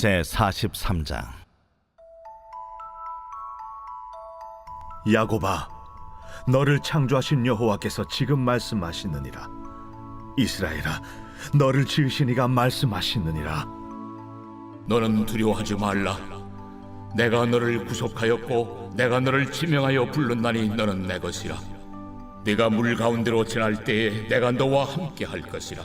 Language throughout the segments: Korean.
제 43장 야곱아, 너를 창조하신 여호와께서 지금 말씀하시느니라. 이스라엘아, 너를 지으신 이가 말씀하시느니라. 너는 두려워하지 말라. 내가 너를 구속하였고 내가 너를 지명하여 불렀나니 너는 내 것이라. 네가 물 가운데로 지날 때에 내가 너와 함께 할 것이라.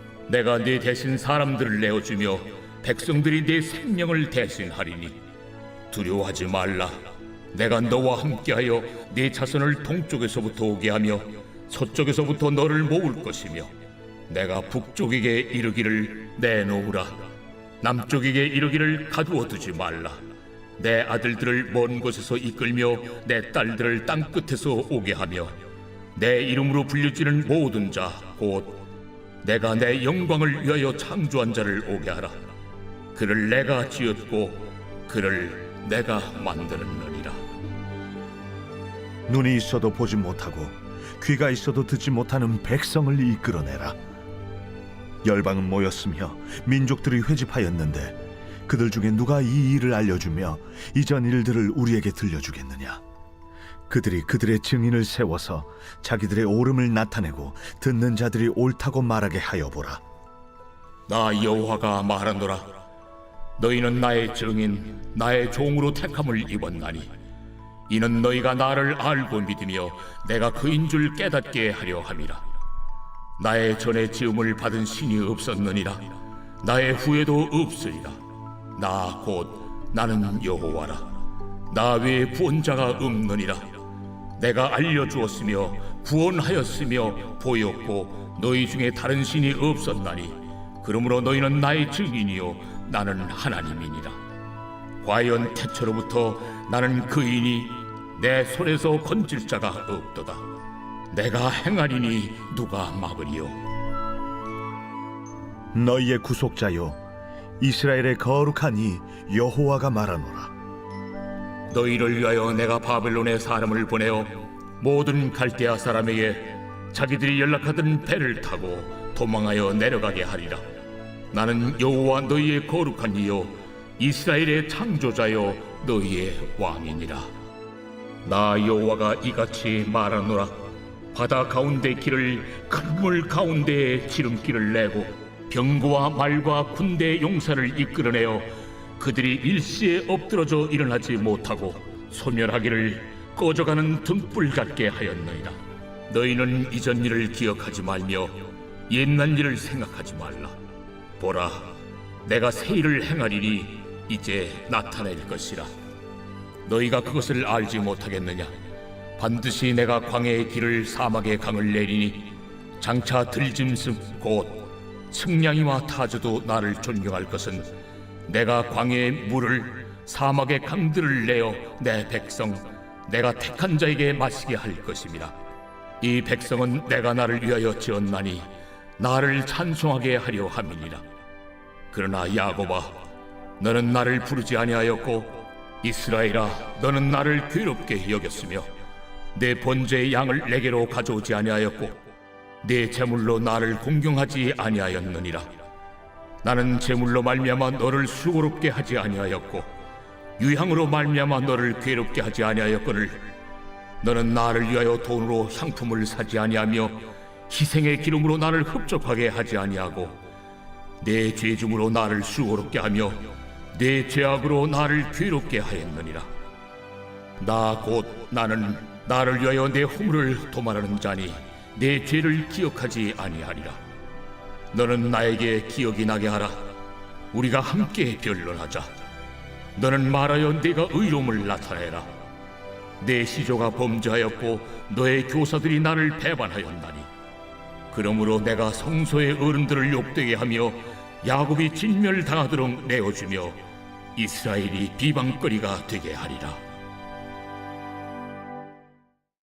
내가 네 대신 사람들을 내어주며 백성들이 네 생명을 대신하리니 두려워하지 말라. 내가 너와 함께하여 네 자손을 동쪽에서부터 오게 하며 서쪽에서부터 너를 모을 것이며 내가 북쪽에게 이르기를 내놓으라. 남쪽에게 이르기를 가두어 두지 말라. 내 아들들을 먼 곳에서 이끌며 내 딸들을 땅 끝에서 오게 하며 내 이름으로 불려지는 모든 자곧 내가 내 영광을 위하여 창조한 자를 오게 하라. 그를 내가 지었고 그를 내가 만드는느니라. 눈이 있어도 보지 못하고 귀가 있어도 듣지 못하는 백성을 이끌어내라. 열방은 모였으며 민족들이 회집하였는데 그들 중에 누가 이 일을 알려주며 이전 일들을 우리에게 들려주겠느냐? 그들이 그들의 증인을 세워서 자기들의 옳음을 나타내고 듣는 자들이 옳다고 말하게 하여 보라. 나 여호와가 말하노라. 너희는 나의 증인 나의 종으로 택함을 입었나니 이는 너희가 나를 알고 믿으며 내가 그인 줄 깨닫게 하려 함이라. 나의 전에 지음을 받은 신이 없었느니라. 나의 후에도 없으리라. 나 곧 나는 여호와라. 나 외에 구원자가 없느니라 내가 알려주었으며 구원하였으며 보였고 너희 중에 다른 신이 없었나니 그러므로 너희는 나의 증인이요 나는 하나님이니라. 과연 태초로부터 나는 그인이 내 손에서 건질 자가 없도다. 내가 행하리니 누가 막으리요? 너희의 구속자요 이스라엘의 거룩한 이 여호와가 말하노라. 너희를 위하여 내가 바벨론에 사람을 보내어 모든 갈대아 사람에게 자기들이 연락하던 배를 타고 도망하여 내려가게 하리라. 나는 여호와 너희의 거룩한 이요 이스라엘의 창조자요 너희의 왕이니라. 나 여호와가 이같이 말하노라. 바다 가운데 길을 큰 물 가운데에 지름길을 내고 병거와 말과 군대 용사를 이끌어내어 그들이 일시에 엎드러져 일어나지 못하고 소멸하기를 꺼져가는 등불 같게 하였느니라. 너희는 이전 일을 기억하지 말며 옛날 일을 생각하지 말라. 보라 내가 새 일을 행하리니 이제 나타낼 것이라. 너희가 그것을 알지 못하겠느냐? 반드시 내가 광야의 길을 사막의 강을 내리니 장차 들짐승 곧 측량이와 타주도 나를 존경할 것은 내가 광야의 물을 사막의 강들을 내어 내 백성 내가 택한 자에게 마시게 할 것입니다. 이 백성은 내가 나를 위하여 지었나니 나를 찬송하게 하려 함이니라. 그러나 야곱아 너는 나를 부르지 아니하였고 이스라엘아 너는 나를 괴롭게 여겼으며 내 번제의 양을 내게로 가져오지 아니하였고 내 제물로 나를 공경하지 아니하였느니라. 나는 제물로 말미암아 너를 수고롭게 하지 아니하였고 유향으로 말미암아 너를 괴롭게 하지 아니하였거늘 너는 나를 위하여 돈으로 향품을 사지 아니하며 희생의 기름으로 나를 흡족하게 하지 아니하고 내 죄중으로 나를 수고롭게 하며 내 죄악으로 나를 괴롭게 하였느니라. 나 곧 나는 나를 위하여 내 허물을 도말하는 자니 내 죄를 기억하지 아니하리라 너는 나에게 기억이 나게 하라. 우리가 함께 변론하자. 너는 말하여 네가 의로움을 나타내라. 내 시조가 범죄하였고 너의 교사들이 나를 배반하였나니. 그러므로 내가 성소의 어른들을 욕되게 하며 야곱이 진멸당하도록 내어주며 이스라엘이 비방거리가 되게 하리라